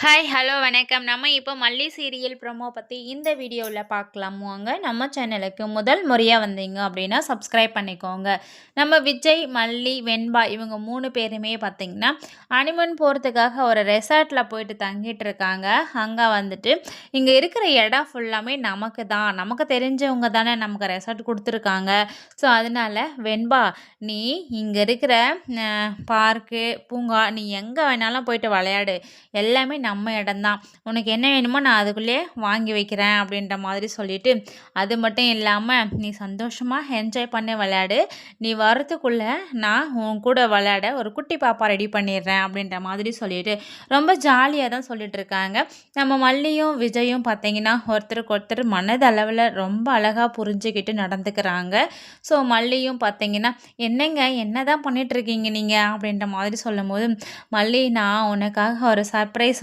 Hi hello வணக்கம். நம்ம இப்போ மல்லி சீரியல் ப்ரோமோ பற்றி இந்த வீடியோவில் பார்க்கலாம். வாங்க நம்ம சேனலுக்கு முதல் முறையாக வந்தீங்க அப்படின்னா சப்ஸ்கிரைப் பண்ணிக்கோங்க. நம்ம விஜய் மல்லி வெண்பா இவங்க மூணு பேருமே பார்த்திங்கன்னா அனிமன் போகிறதுக்காக ஒரு ரெசார்ட்டில் போயிட்டு தங்கிட்டு இருக்காங்க. அங்கே வந்துட்டு இங்கே இருக்கிற இடம் ஃபுல்லாமே நமக்கு தான். நமக்கு தெரிஞ்சவங்க தானே நமக்கு ரெசார்ட் கொடுத்துருக்காங்க. ஸோ அதனால் வெண்பா நீ இங்கே இருக்கிற பார்க்கு பூங்கா நீ எங்கே வேணாலும் போயிட்டு விளையாடு. எல்லாமே நம்ம இடம்தான். உனக்கு என்ன வேணுமோ நான் அதுக்குள்ளேயே வாங்கி வைக்கிறேன் அப்படின்ற மாதிரி சொல்லிட்டு அது மட்டும் இல்லாமல் நீ சந்தோஷமாக என்ஜாய் பண்ணி விளையாடு. நீ வரத்துக்குள்ளே நான் உன் கூட விளையாட ஒரு குட்டி பாப்பா ரெடி பண்ணிடுறேன் அப்படின்ற மாதிரி சொல்லிட்டு ரொம்ப ஜாலியாக தான் சொல்லிட்டு இருக்காங்க. நம்ம மல்லியும் விஜயும் பார்த்தீங்கன்னா ஒருத்தருக்கு ஒருத்தர் மனதளவில் ரொம்ப அழகாக புரிஞ்சுக்கிட்டு நடந்துக்கிறாங்க. ஸோ மல்லியும் பார்த்தீங்கன்னா என்னங்க என்ன தான் பண்ணிகிட்ருக்கீங்க நீங்கள் அப்படின்ற மாதிரி சொல்லும் போது மல்லி நான் உனக்காக ஒரு சர்ப்ரைஸ்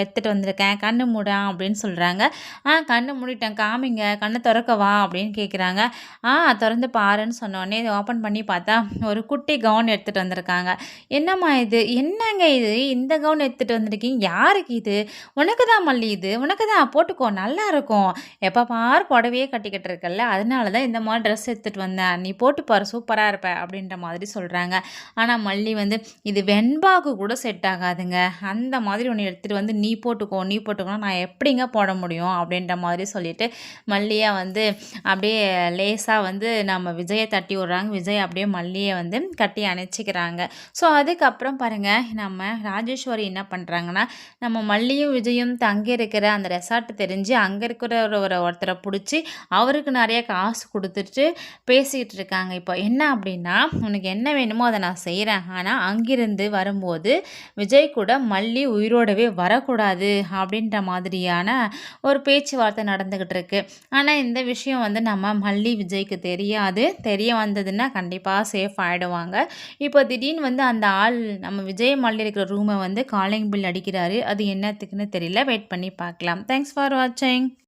எடுத்துகிட்டு வந்திருக்கேன். கண்ணு மூடா அப்படின்னு சொல்கிறாங்க ஆ கண்ணு மூடிட்டேன். காமிங்க. கண்ணை திறக்கவா அப்படின்னு கேட்குறாங்க ஆ திறந்து பாருன்னு சொன்னோடனே இதை ஓப்பன் பண்ணி பார்த்தா ஒரு குட்டி கவுன் எடுத்துகிட்டு வந்திருக்காங்க. என்னம்மா இது? என்னங்க இது? இந்த கவுன் எடுத்துகிட்டு வந்திருக்கீங்க? யாருக்கு இது? உனக்கு தான் மல்லி இது. உனக்கு தான் போட்டுக்கோ. நல்லா இருக்கும். எப்போ பார் புடவையே கட்டிக்கிட்டு இருக்கல அதனால தான் இந்த மாதிரி ட்ரெஸ் எடுத்துகிட்டு வந்தேன். நீ போட்டு பாரு. சூப்பராக இருப்ப. அப்படின்ற மாதிரி சொல்கிறாங்க ஆனால் மல்லி வந்து இது வெண்பாக்கு கூட செட் ஆகாதுங்க. அந்த மாதிரி ஒன்று எடுத்து எடுத்துகிட்டு வந்து நீ போட்டுக்கோ நீ போட்டுக்கணும் நான் எப்படிங்க போட முடியும் அப்படின்ற மாதிரி சொல்லிட்டு மல்லியை வந்து அப்படியே லேசாக வந்து நம்ம விஜயை தட்டி விட்றாங்க. விஜய் அப்படியே மல்லியை வந்து கட்டி அணைச்சிக்கிறாங்க. ஸோ அதுக்கப்புறம் பாருங்கள் நம்ம ராஜேஸ்வரி என்ன பண்ணுறாங்கன்னா நம்ம மல்லியும் விஜயும் தங்கி இருக்கிற அந்த ரெசார்ட் தெரிஞ்சு அங்கே இருக்கிற ஒரு ஒருத்தரை பிடிச்சி அவருக்கு நிறைய காசு கொடுத்துட்டு பேசிக்கிட்டு இருக்காங்க. இப்போ என்ன அப்படின்னா உனக்கு என்ன வேணுமோ அதை நான் செய்கிறேன் ஆனால் அங்கிருந்து வரும்போது விஜய் கூட மல்லி உயிரோடவே வரக்கூடாது அப்படின்ற மாதிரியான ஒரு பேச்சுவார்த்தை நடந்துக்கிட்டு இருக்கு ஆனால் இந்த விஷயம் வந்து நம்ம மல்லி விஜய்க்கு தெரியாது. தெரிய வந்ததுன்னா கண்டிப்பாக சேஃப் ஆகிடுவாங்க இப்போ திடீர்னு வந்து அந்த ஆள் நம்ம விஜய் மல்லி இருக்கிற ரூமை வந்து காலிங் பில் அடிக்கிறாரு. அது என்னத்துக்குன்னு தெரியல. வெயிட் பண்ணி பார்க்கலாம். தேங்க்ஸ் ஃபார் வாட்சிங்